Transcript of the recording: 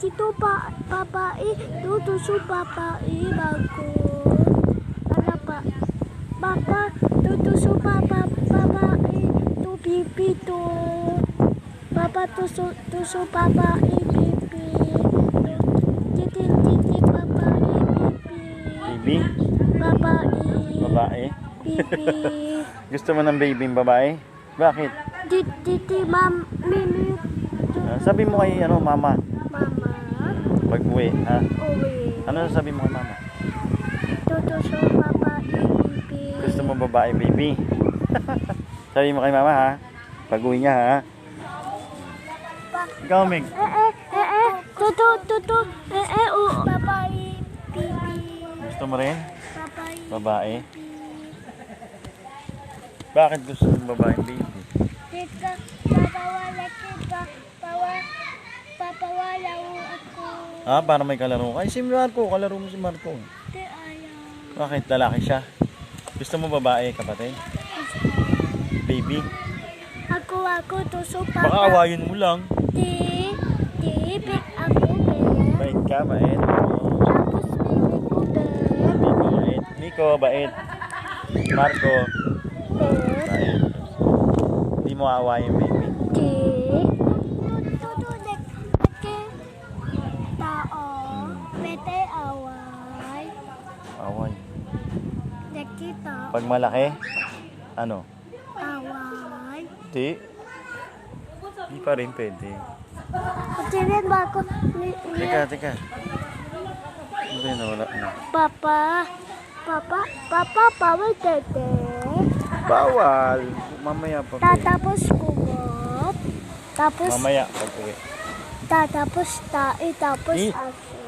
Dito pa, babae, sa babae, bago. Ano pa? Papa, dito sa papa, babae, to pipi to. Papa, to so, to so babae, pipi. Titit, titit, babae, pipi. Baby? Babae, Babae? pipi. Gusto mo ng baby babae? Bakit? Titi, ma'am, mimi, Ah, sabi mo kay ano, mama, mama, pag uwi, ha? uwi. Ano sabi mo kay mama? Sa babae, pipi. Gusto mo babae, baby? sabi mo kay mama, ha? Pag uwi niya, ha? Ikaw, Meg. Eh, eh, eh, eh, tuto, tuto, eh, eh, oh. Babae, pipi. Gusto mo rin? Babae, Babae? Bakit gusto mo babae, baby? Tita, papawala kita, pawa, papawala mo ako. Ah, para may kalaro ka. Ay, si Marco, kalaro mo si Marco. Ayaw. Bakit lalaki siya? Gusto mo babae, kapatid? Baby? Ako, ako, tuso, Baka papa. awayin mo lang. Ti, ti, bit ako, bet. Bait ka, bait. Tapos, baby ko, bait. Nico, bait. Marco, bait. Hindi mo aawayin, baby. Ti. Away. Dek kita. Pag malaki, ano? Away. Hindi. Hindi pa rin pwede. Pagkirian ba ako? Teka, teka. Ano ba yun? Nawala na. Papa. Papa. Papa, bawal tete. Bawal. Mamaya pa. Tatapos kumot. Tapos, Mamaya pag uwi. tatapos tae. Tapos asin.